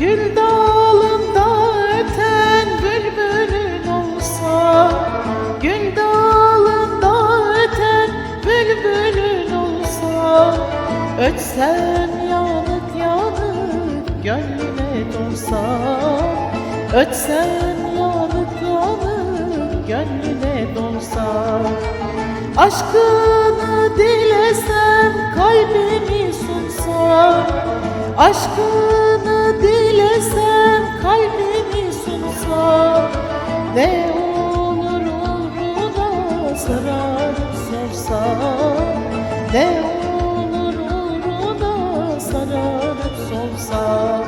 Gül dalında öten bülbülün olsa Gül dalında öten bülbülün olsa Ötsen yanık yanık gönlüne dolsa Ötsen yanık yanık gönlüne dolsa. Aşkını dilesem kalbimi sunsa Aşkını dilesem kalbimi sunsa Ne olur uğruna sararıp sorsa Ne olur uğruna sararıp sorsa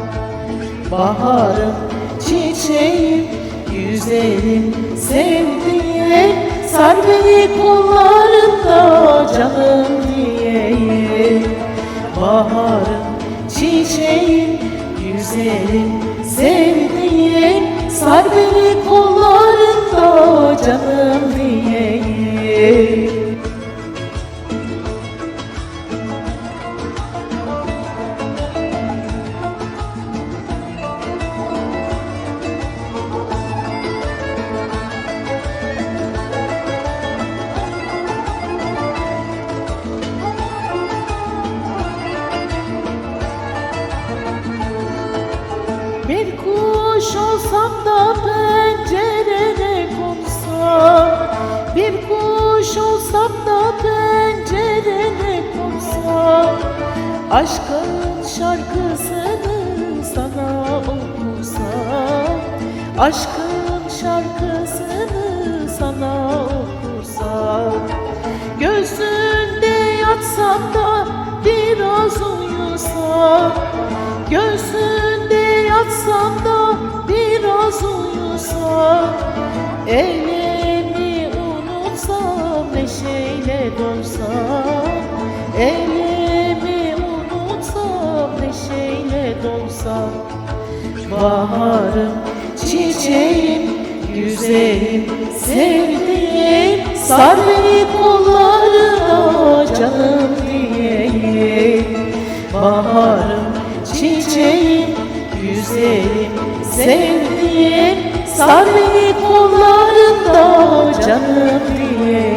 Baharım, çiçeğim, güzelim, sevdiğim Sar beni kollarında canım diyeyim. Baharım, çiçeğim, güzelim, sevdiğim Sar beni kollarında Bir kuş olsam da pencerene konsam Bir kuş olsam da pencerene konsam Aşkın şarkısını sana okursam Aşkın şarkısını sana okursam Gözünde yatsam da biraz uyusam Göğsünde yatsam da biraz uyusam Elimi unutsam neşeyle dolsam Elimi unutsam neşeyle dolsam. Baharım, çiçeğim, güzelim, sevdiğim Sar beni kollarına güzelim Sevdiğim sar beni kollarında canım diye.